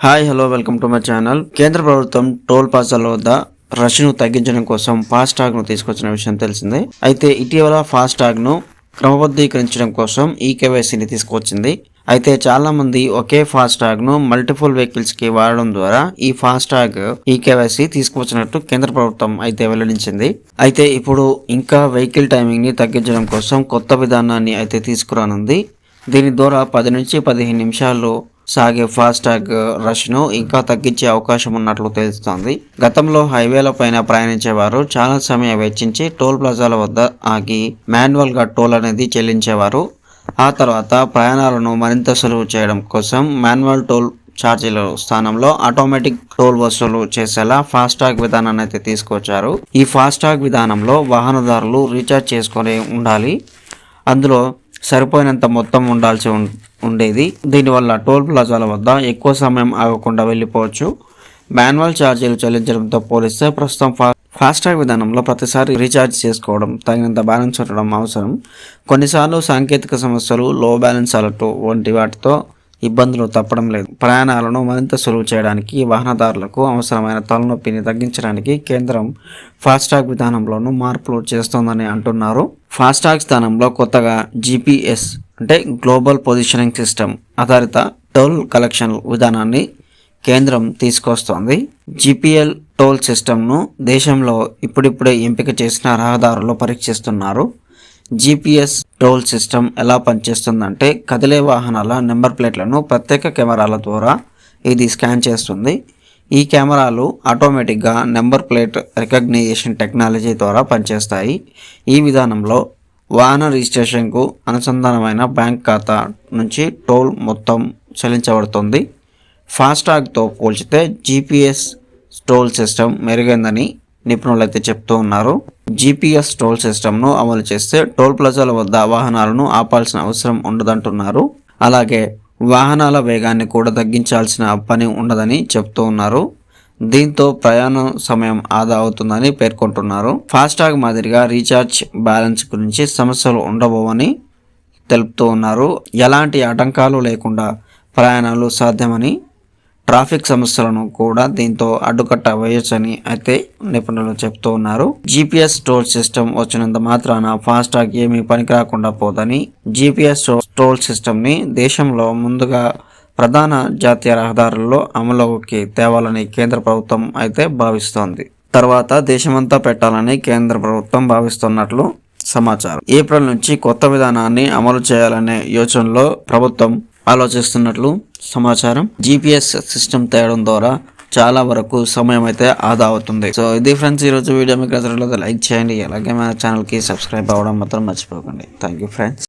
Hi hello welcome to my channel కేంద్ర ప్రభుత్వం toll ప్లాజాల వద్ద రష్ను తగ్గించడం కోసం ఫాస్ట్ తీసుకొచ్చిన విషయం తెలిసిందే. అయితే ఇటీవల ఫాస్ట్ క్రమబద్ధీకరించడం కోసం ఈ కేవైసీని తీసుకొచ్చింది. అయితే చాలా మంది ఒకే ఫాస్టాగ్ను ను మల్టిపుల్ వెహికల్స్కి వాడడం ద్వారా ఈ ఫాస్ట్ ఈ కేవైసీ తీసుకువచ్చినట్టు కేంద్ర ప్రభుత్వం అయితే వెల్లడించింది. అయితే ఇప్పుడు ఇంకా వెహికల్ టైమింగ్ని తగ్గించడం కోసం కొత్త విధానాన్ని అయితే తీసుకురానుంది. దీని ద్వారా పది నుంచి పదిహేను నిమిషాల్లో సాగే ఫాస్టాగ్ రష్ను ఇంకా తగ్గించే అవకాశం ఉన్నట్లు తెలుస్తోంది. గతంలో హైవేల పైన ప్రయాణించేవారు చాలా సమయం వెచ్చించి టోల్ ప్లాజాల వద్ద ఆగి మాన్యువల్గా టోల్ అనేది చెల్లించేవారు. ఆ తర్వాత ప్రయాణాలను మరింత సులువు చేయడం కోసం మాన్యువల్ టోల్ ఛార్జీల స్థానంలో ఆటోమేటిక్ టోల్ వసూలు చేసేలా ఫాస్టాగ్ విధానాన్ని అయితే తీసుకొచ్చారు. ఈ ఫాస్టాగ్ విధానంలో వాహనదారులు రీఛార్జ్ చేసుకొని ఉండాలి. అందులో సరిపోయినంత మొత్తం ఉండాల్సి ఉం- ఉండేది. దీనివల్ల టోల్ ప్లాజాల వద్ద ఎక్కువ సమయం ఆగకుండా వెళ్ళిపోవచ్చు. మాన్యువల్ ఛార్జీలు చెల్లించడంతో పోలిస్తే ప్రస్తుతం ఫా ఫాస్టాగ్ విధానంలో ప్రతిసారి రీఛార్జ్ చేసుకోవడం తగినంత బ్యాలెన్స్ ఉండడం అవసరం. కొన్నిసార్లు సాంకేతిక సమస్యలు లో బ్యాలెన్స్ అలర్ట్ వంటి వాటితో ఇబ్బందులు తప్పడం లేదు. ప్రయాణాలను మరింత సులువు చేయడానికి వాహనదారులకు అవసరమైన తలనొప్పిని తగ్గించడానికి కేంద్రం ఫాస్టాగ్ విధానంలోనూ మార్పులు చేస్తోందని అంటున్నారు. ఫాస్టాగ్ స్థానంలో కొత్తగా జీపీఎస్ అంటే గ్లోబల్ పొజిషనింగ్ సిస్టమ్ ఆధారిత టోల్ కలెక్షన్ విధానాన్ని కేంద్రం తీసుకొస్తోంది. జిపిఎల్ టోల్ సిస్టమ్ను దేశంలో ఇప్పుడిప్పుడే ఎంపిక చేసిన రహదారులు పరీక్షిస్తున్నారు. జిపిఎస్ టోల్ సిస్టమ్ ఎలా పనిచేస్తుందంటే కదిలే వాహనాల నెంబర్ ప్లేట్లను ప్రత్యేక కెమెరాల ద్వారా ఇది స్కాన్ చేస్తుంది. ఈ కెమెరాలు ఆటోమేటిక్గా నెంబర్ ప్లేట్ రికగ్నైజేషన్ టెక్నాలజీ ద్వారా పనిచేస్తాయి. ఈ విధానంలో వాహన రిజిస్ట్రేషన్కు అనుసంధానమైన బ్యాంక్ ఖాతా నుంచి టోల్ మొత్తం చెల్లించబడుతుంది. ఫాస్టాగ్తో పోల్చితే జీపీఎస్ టోల్ సిస్టమ్ మెరుగైందని నిపుణులు అయితే చెప్తూ ఉన్నారు. జీపీఎస్ టోల్ సిస్టమ్ను అమలు చేస్తే టోల్ ప్లాజాల వద్ద వాహనాలను ఆపాల్సిన అవసరం ఉండదంటున్నారు. అలాగే వాహనాల వేగాన్ని కూడా తగ్గించాల్సిన పని ఉండదని చెప్తూ ఉన్నారు. దీంతో ప్రయాణం సమయం ఆదా అవుతుందని పేర్కొంటున్నారు. ఫాస్టాగ్ మాదిరిగా రీఛార్జ్ బ్యాలెన్స్ గురించి సమస్యలు ఉండబోవని తెలుపుతూ ఉన్నారు. ఎలాంటి ఆటంకాలు లేకుండా ప్రయాణాలు సాధ్యమని ట్రాఫిక్ సమస్యలను కూడా దీంతో అడ్డుకట్ట వేయొచ్చని అయితే నిపుణులు చెప్తూ ఉన్నారు. జీపీఎస్ టోల్ సిస్టమ్ వచ్చినంత మాత్రాన ఫాస్టాగ్ ఏమీ పనికిరాకుండా పోదని జీపీఎస్ టోల్ సిస్టమ్ని దేశంలో ముందుగా ప్రధాన జాతీయ రహదారుల్లో అమలుకి తేవాలని కేంద్ర ప్రభుత్వం అయితే భావిస్తోంది. తర్వాత దేశమంతా పెట్టాలని కేంద్ర ప్రభుత్వం భావిస్తున్నట్లు సమాచారం. ఏప్రిల్ నుంచి కొత్త విధానాన్ని అమలు చేయాలనే యోచనలో ప్రభుత్వం ఆలోచిస్తున్నట్లు సమాచారం. జీపీఎస్ సిస్టమ్ తేయడం ద్వారా చాలా వరకు సమయం అయితే ఆదా అవుతుంది. సో ఇది ఫ్రెండ్స్ ఈరోజు వీడియో మీకు నచ్చినట్లయితే లైక్ చేయండి. అలాగే మన ఛానల్కి సబ్స్క్రైబ్ అవ్వడం మాత్రం మర్చిపోకండి. Thank you friends.